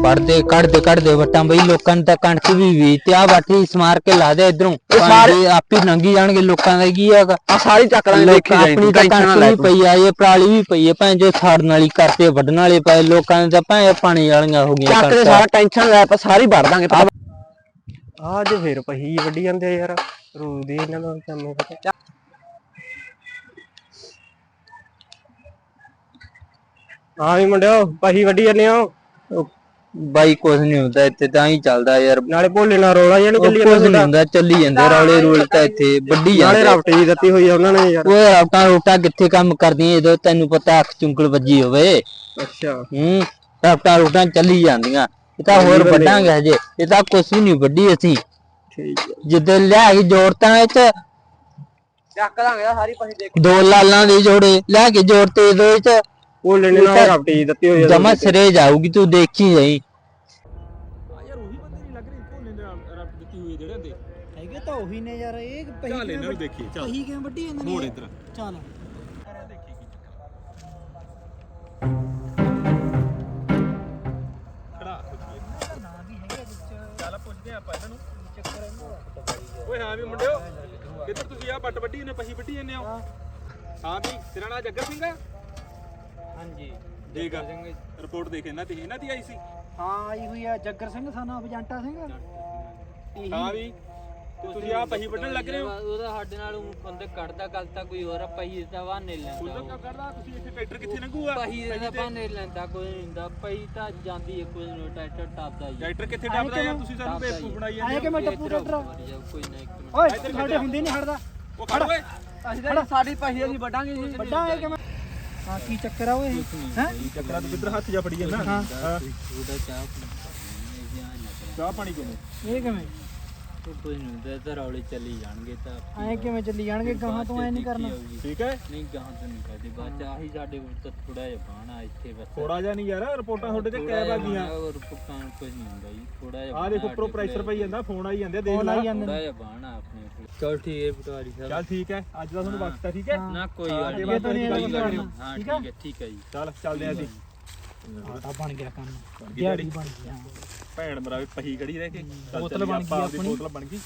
ਵੜਦੇ ਕੱਢਦੇ ਕੱਢਦੇ ਵਟਾਂ ਬਈ ਲੋਕਾਂ ਨੂੰ ਤਾਂ ਕਣਕ ਵੀ ਵੀ ਤੇ ਆ ਬਾਟੀ ਸਮਾਰ ਕੇ ਲਾ ਦੇ ਇਧਰੋਂ। ਸਾਰੇ- ਆਪੇ ਨੰਗੀ ਜਾਣਗੇ ਲੋਕਾਂ ਦਾ ਕੀ ਹੈਗਾ। ਆ ਸਾਰੀ ਚੱਕ ਲਾਂਗੇ ਲੋਕ ਦੇਖੀ ਜਾਈ ਆਪਣੀ ਤਾਂ ਕਣਕ ਵੀ ਪਈ ਆ ਇਹ ਪਰਾਲੀ ਵੀ ਪਈ ਆ ਭਾਂ ਜੋ ਸਾੜਨ ਵਾਲੀ ਕਰਤੇ ਵੱਢਣ ਵਾਲੇ ਪਏ ਲੋਕਾਂ ਦੇ ਤਾਂ ਭਾਂ ਪਾਣੀ ਵਾਲੀਆਂ ਹੋ ਗਈਆਂ ਚੱਕ ਦੇ ਕਣਕਾਂ। ਸਾਰਾ ਟੈਨਸ਼ਨ ਲੈ ਆਪਾਂ ਸਾਰੀ ਵੜ ਦਾਂਗੇ ਆ ਜੇ ਫੇਰ ਪਹੀ ਵੱਡੀ ਜਾਂਦੇ ਆ ਯਾਰ ਰੂਦੀ ਇਹਨਾਂ ਦਾ ਕੰਮ ਪਤਾ। ਹਾਂ ਵੀ ਮੁੰਡਿਓ ਪਹੀ ਵੱਡੀ ਜਾਂਦੇ ਹੋ। ਉਹ ਬਾਈ ਕੁਝ ਨਹੀਂ ਹੁੰਦਾ ਇੱਥੇ ਤਾਂ ਹੀ ਚੱਲਦਾ ਯਾਰ। ਨਾਲੇ ਭੋਲੇ ਨਾਲ ਰੋਲਾ ਜਾਂ ਨਹੀਂ ਉਹ ਚੱਲੀ ਕੁਝ ਨਹੀਂ ਜਾਂਦਾ ਹੁੰਦਾ ਚੱਲੀ ਜਾਂਦੇ ਰੌਲੇ ਰੂਲ ਤਾਂ ਇੱਥੇ ਵੱਡੀ ਨਾਲੇ ਜਾਂਦੇ ਰਫਟੀ ਦਿੱਤੀ ਹੋਈ ਆ ਉਹਨਾਂ ਨੇ ਯਾਰ। ਓਏ ਰੌਟਾ ਰੋਟਾ ਕਿੱਥੇ ਕੰਮ ਕਰਦੀਆਂ ਜਦੋਂ ਤੈਨੂੰ ਪਤਾ ਅੱਖ ਚੁੰਕਲ ਵੱਜੀ ਹੋਵੇ। ਅੱਛਾ। ਹੂੰ ਰੌਟਾ ਰੋਟਾ ਚੱਲੀ ਜਾਂਦੀਆਂ। ਇਹ ਤਾਂ ਹੋਰ ਵੱਡਾਂਗੇ ਹਜੇ ਇਹ ਤਾਂ ਕੁਝ ਵੀ ਨਹੀਂ ਵੱਡੀ ਅਸੀਂ। ਠੀਕ ਹੈ। ਜਿੱਦੇ ਲਿਆ ਕੇ ਜੋੜਤਾਂ ਵਿੱਚ ਚੱਕ ਦਾਂਗੇ ਸਾਰੀ ਪਹੀ ਦੇਖ। ਦੋ ਲਾਲਾਂ ਦੇ ਜੋੜੇ ਲੈ ਕੇ ਜੋੜਤੇ ਇਹਦੇ ਵਿੱਚ ਭੋਲੇ ਨੇ ਨਾਲ ਰਫਟੀ ਦਿੱਤੀ ਹੋਈ ਆ। ਜਮਾ ਸਿਰੇ ਜਾਊਗੀ ਤੂੰ ਦੇਖੀ ਜਾਈ। ਉਹੀ ਨੇ ਯਾਰ ਇਹ ਪਹੀ ਚੱਲ ਇਹਨਾਂ ਨੂੰ ਦੇਖੀਏ ਚੱਲ। ਪਹੀ ਕਿਵੇਂ ਵੱਡੀ ਜਾਂਦੇ ਨੇ ਮੋੜ? ਇੱਧਰ। ਚੱਲ। ਖੜਾ ਚੱਲ ਪੁੱਛਦੇ ਆਪਾਂ ਇਹਨਾਂ ਨੂੰ। ਓਏ ਹਾਂ ਵੀ ਮੁੰਡਿਓ ਕਿੱਧਰ ਤੁਸੀਂ ਆ ਬੱਟ ਵੱਢੀ ਨੇ ਪਹੀ ਵੱਢੀ ਜਾਂਦੇ ਹੋ? ਹਾਂ। ਵੀ ਤੇਰਾ ਨਾਂ ਜੱਗਰ ਸਿੰਘ ਆ? ਹਾਂਜੀ। ਠੀਕ ਆ ਰਿਪੋਰਟ ਦੇਖ ਇਹਨਾਂ ਦੀ ਇਹਨਾਂ ਦੀ ਆਈ ਸੀ? ਹਾਂ ਆਈ ਹੋਈ ਆ ਜੱਗਰ ਸਿੰਘ ਸਾਨੂੰ ਬਜੰਟਾ ਸਿੰਘ। ਹਾਂ ਵੀ। ਤੇ ਤੁਸੀਂ ਆ ਪਹੀ ਵੱਢਣ ਲੱਗ ਰਹੇ ਹੋ? ਉਹਦਾ ਸਾਡੇ ਨਾਲ ਊਂ ਬੰਦੇ ਕੱਢਦਾ ਗੱਲ ਤਾਂ ਕੋਈ ਹੋਰ ਪਈ ਦਾ ਬਹਾਨੇ ਲੈਂਦਾ ਕਿਉਂ ਕਰਦਾ ਤੁਸੀਂ ਇੱਥੇ ਟਰੈਕਟਰ ਕਿੱਥੇ ਲੰਘੂਗਾ? ਪਈ ਦਾ ਬਹਾਨੇ ਲੈਂਦਾ ਕੋਈ ਨਹੀਂ ਹੁੰਦਾ। ਪਈ ਤਾਂ ਜਾਂਦੀ ਹੈ ਕੋਈ ਨਹੀਂ ਟਰੈਕਟਰ ਟੱਪਦਾ ਹੀ ਟਰੈਕਟਰ ਕਿੱਥੇ ਟੱਪਦਾ ਯਾਰ? ਤੁਸੀਂ ਸਾਨੂੰ ਬੇਵਕੂਫ ਬਣਾਈ ਜਾਂਦੇ ਆਏ ਹੋ। ਕਿ ਮੈਂ ਟੱਪੂ ਟੱਟਰਾ ਕੋਈ ਨਹੀਂ ਇੱਕ ਮਿੰਟ। ਓਏ ਸਾਡੇ ਹੁੰਦੇ ਨਹੀਂ ਹਟਦਾ। ਉਹ ਖੜ ਓਏ। ਅਸੀਂ ਤਾਂ ਸਾਡੀ ਪਹੀ ਅਸੀਂ ਵੱਡਾਂਗੇ ਜੀ ਵੱਡਾ ਹੈ ਕਿ ਮੈਂ ਹਾਂ ਕੀ ਚੱਕਰ ਆ ਓਏ ਹੈ? ਚੱਕਰਾਂ ਤੂੰ ਕਿੱਧਰ ਹੱਥ ਜਾ ਫੜੀ ਜਾਂਦਾ? ਹਾਂ। ਉਹਦਾ ਚਾਹ ਪੀਣਾ। ਚਾਹ ਪਾਣੀ ਕਿਵੇਂ ਇਹ ਕਿਵੇਂ? ਕੋਈ ਨਹੀਂ ਹੁੰਦਾ ਤਾਂ ਰੌਲੇ ਚੱਲੀ ਜਾਣਗੇ ਤਾਂ ਐ ਕਿਵੇਂ ਚੱਲੀ ਜਾਣਗੇ ਗਾਹਾਂ ਤੋਂ ਐ ਨਹੀਂ ਕਰਨਾ? ਠੀਕ ਹੈ? ਨਹੀਂ ਗਾਹਾਂ ਤੋਂ ਨਹੀਂ ਕਰਦੇ ਬਾਅਦ ਆਹੀ ਸਾਡੇ ਕੋਲ ਤਾਂ ਥੋੜਾ ਜਿਹਾ ਬਾਣਾ ਇੱਥੇ ਬਸ। ਥੋੜਾ ਜਿਹਾ ਨਹੀਂ ਯਾਰ ਰਿਪੋਰਟਾਂ ਤੁਹਾਡੇ ਤੇ ਕੈਬ ਆ ਗਈਆਂ। ਹੋਰ ਪੁੱਤਾਂ ਕੁਝ ਨਹੀਂ ਹੁੰਦਾ ਜੀ ਥੋੜਾ ਜਿਹਾ ਆ ਦੇਖੋ ਉੱਪਰੋਂ ਪ੍ਰੈਸ਼ਰ ਪਈ ਜਾਂਦਾ ਫੋਨ ਆਈ ਜਾਂਦੇ ਆ, ਦੇਖ ਫੋਨ ਲੈ। ਆਈ ਜਾਂਦੇ ਥੋੜਾ ਜਿਹਾ ਬਾਣਾ ਆਪਣੇ ਕੋਲ। ਚਲ ਠੀਕ ਹੈ ਪਟਵਾਰੀ ਸਾਹਿਬ। ਚੱਲ ਠੀਕ ਹੈ ਅੱਜ ਦਾ ਤੁਹਾਨੂੰ ਵਕਤ ਹੈ ਠੀਕ ਹੈ? ਨਾ ਕੋਈ ਹਾਂ, ਗੱਲ ਨਹੀਂ ਗੱਲ ਹਾਂ ਠੀਕ ਹੈ? ਠੀਕ ਹੈ ਜੀ। ਚੱਲ ਚੱਲਦੇ ਆ ਅਸੀਂ। ਆਟਾ ਬਣ ਗਿਆ ਕੰਮ। ਦਿਹਾੜੀ ਬਣ ਗਈ ਹਾਂ। ਭੈਣ ਮਰਾ ਵੀ ਪਹੀ ਖੜੀ ਰਹਿ ਕੇ ਚੱਲ ਬੋਤਲ ਬਣ ਗਈ ਆਪਣੀ। ਬੋਤਲ ਬਣ ਗਈ